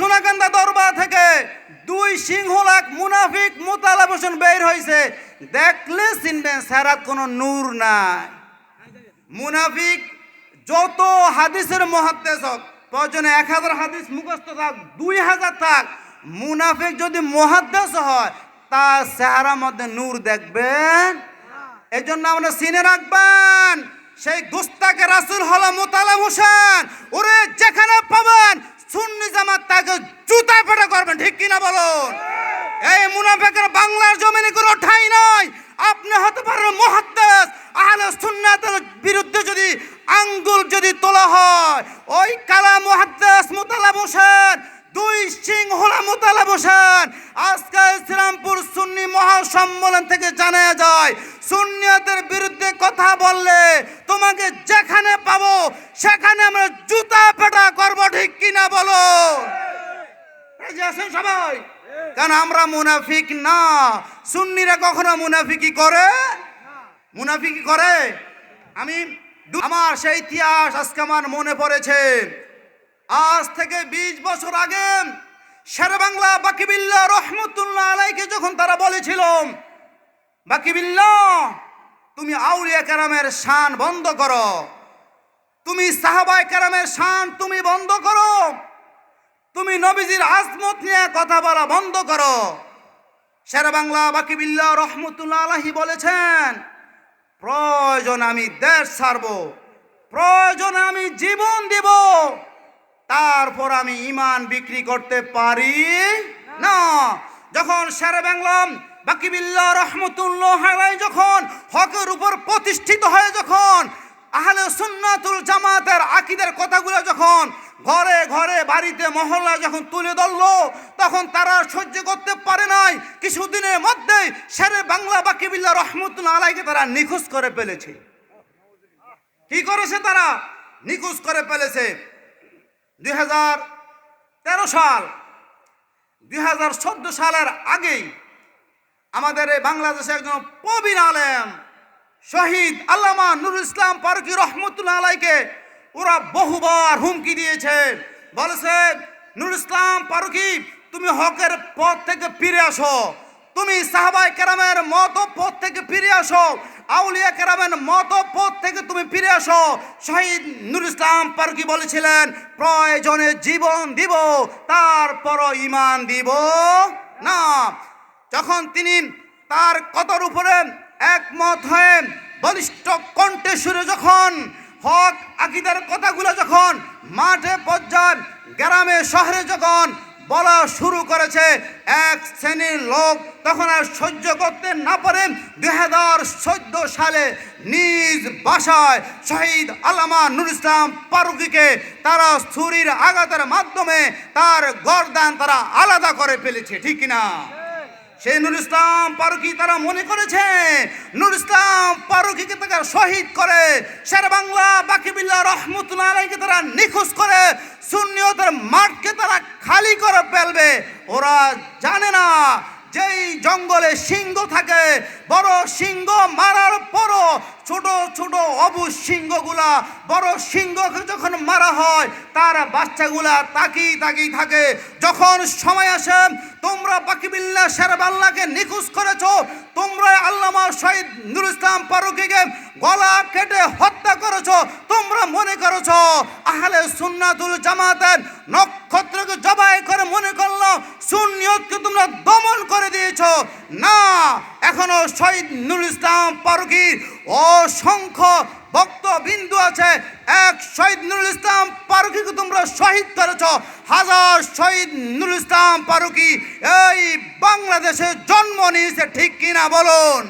সোনাকান্দা দরবার থেকে দুই সিংহলাক মুনাফিক মোতালাব হোসেন বের হয়েছে দেখলে চিনবেন স্যারাত কোনো নূর নাই। মুনাফিক যত হাদিসের মহাদ্দেশ হোক প্রয়োজনে এক হাজার হাদিস মুখস্থ থাক, দুই হাজার থাক, মুনাফিক যদি মহাদ্দেশ হয়, তার চেহারার মধ্যে নূর দেখবেন। এই জন্য আমরা চিনে রাখবেন, সেই গুস্তাকে রাসুল হল মোতালাম হোসেন যেখানে পাবেন সুন্নি জামাত তাকে জুতা পেটা করবেন ঠিক কিনা বলুন এই মুনাফেকের বাংলার জমিনে কোনো ঠাই নয় আপনি হতে পারেন মহাদ্দেশ আহলে সুন্নাতের বিরুদ্ধে যদি আঙ্গুল যদি তোলা হয় ওই কালা মহাদ্দেশ হোসেন দুই সিংহলা মোতালাব হোসেন আজকে ইসলামপুর সুন্নি মহাসম্মেলন থেকে জানা যায়, সুন্নিয়তের বিরুদ্ধে কথা বললে তোমাকে যেখানে পাবো, সেখানে আমরা জুতা পেটা করব, ঠিক কিনা বলো? আছেন সবাই? কারণ আমরা মুনাফিক না। সুন্নিরা কখনো মুনাফিকি করে? মুনাফিকি করে? আমি আমার সেই ইতিহাস আজকে আমার মনে পড়েছে। আজ থেকে ২০ বছর আগে শের বাংলা বাকিবিল্লা রহমতুল্লাহ আলাইকে যখন তারা বলেছিল, বাকিবিল্লা, তুমি আউলিয়া কারামের শান বন্ধ করো, তুমি সাহাবাই কারামের শান তুমি বন্ধ করো, তুমি নবীজির আজমত নিয়ে কথা বলা বন্ধ করো। শেরা বাংলা বাকিবিল্লা রহমতুল্লাহ আলাহি বলেছেন, প্রয়োজন আমি দেশ ছাড়ব, প্রয়োজন আমি জীবন দিব। তারপর আমি ইমান বিক্রি করতে পারি না। যখন শেরে বাংলাম, বাকিবিল্লা রহমতুল্লাহ যখন হকের উপর প্রতিষ্ঠিত হয়ে যখন আহলে সুন্নাতুল জামাতের আকিদের কথাগুলো যখন ঘরে ঘরে বাড়িতে মহল্লা যখন তুলে ধরলো, তখন তারা সহ্য করতে পারে নাই। কিছুদিনের মধ্যেই শেরে বাংলা, বাকিবিল্লা রহমতুল্লাহ আলাইকে তারা নিখোঁজ করে ফেলেছে। কি করেছে তারা? নিখোঁজ করে ফেলেছে। দুই হাজার তেরো সাল, দুই হাজার চোদ্দ সালের আগেই আমাদের এই বাংলাদেশে একজন প্রবীণ আলেম শহীদ আল্লামা নুরুল ইসলাম ফারুকি রহমতুল্লাহ আলাইকে ওরা বহুবার হুমকি দিয়েছে। বলেছে, নুরুল ইসলাম ফারুকি, তুমি হকের পথ থেকে ফিরে আসো। তুমি সাহাবাই কেরামের মতো পথ থেকে ফিরে আসো। আউলিয়া কেরামের মত পথ থেকে তুমি ফিরে আসো। শহীদ নুরুল ইসলাম ফারুকি বলেছিলেন, প্রয়োজনে জীবন দিব, তারপরও ইমান দিব না। যখন তিনি তার কথার উপরে একমত হয়ে বলিষ্ঠ কণ্ঠে সুরে যখন হক আকিদার কথাগুলো যখন মাঠে পর্যায় গ্রামে শহরে যখন বলা শুরু করেছে, এক শ্রেণির লোক তখন আর সহ্য করতে না পারে। দুই চোদ্দ সালে নিজ বাসায় শহীদ আল্লামা নুর ইসলাম ফারুকিকে তারা ছুরির আঘাতের মাধ্যমে তার গরদান তারা আলাদা করে ফেলেছে, ঠিক কিনা? সেই নুর ইসলাম পারুকি তারা মনে করেছে, নুর ইসলাম পারুকিকে তারা শহীদ করে, শের বাংলা, বাকিবিল্লা রহমতুল্লাহ আলাইকে তারা নিখোঁজ করে, সুন্নিয়তের মাঠকে তারা খালি করে ফেলবে। ওরা জানে না যেই জঙ্গলে সিংহ থাকে, বড় সিংহ মারার পরও ছোট ছোট অবু সিংহগুলা, বড় সিংহকে যখন মারা হয়, তার বাচ্চাগুলা তাকি তাকি থাকে। যখন সময় আসে, তোমরা বাকিবিল্লা শেরবাল্লাকে নিখোঁজ করেছ তোমরা আল্লামা শহীদ নুর ইসলাম ফারুকিকে গলা কেটে হত্যা করেছ, তোমরা মনে করেছ, আহলে সুন্নাতুল জামাতের নক্ষত্রকে না, এখনও শহীদ নুল ইসলাম পারুকির অসংখ্য ভক্ত বিন্দু আছে। এক শহীদ নুরুল ইসলাম পারুকিকে তোমরা শহীদ করেছ। হাজার শহীদ নুরুল ইসলাম পারুকি এই বাংলাদেশে জন্ম নিয়েছে, ঠিক কিনা বলুন?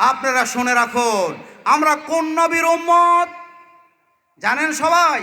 আপনারা শুনে রাখুন আমরা কোন নবীর উম্মত? জানেন সবাই?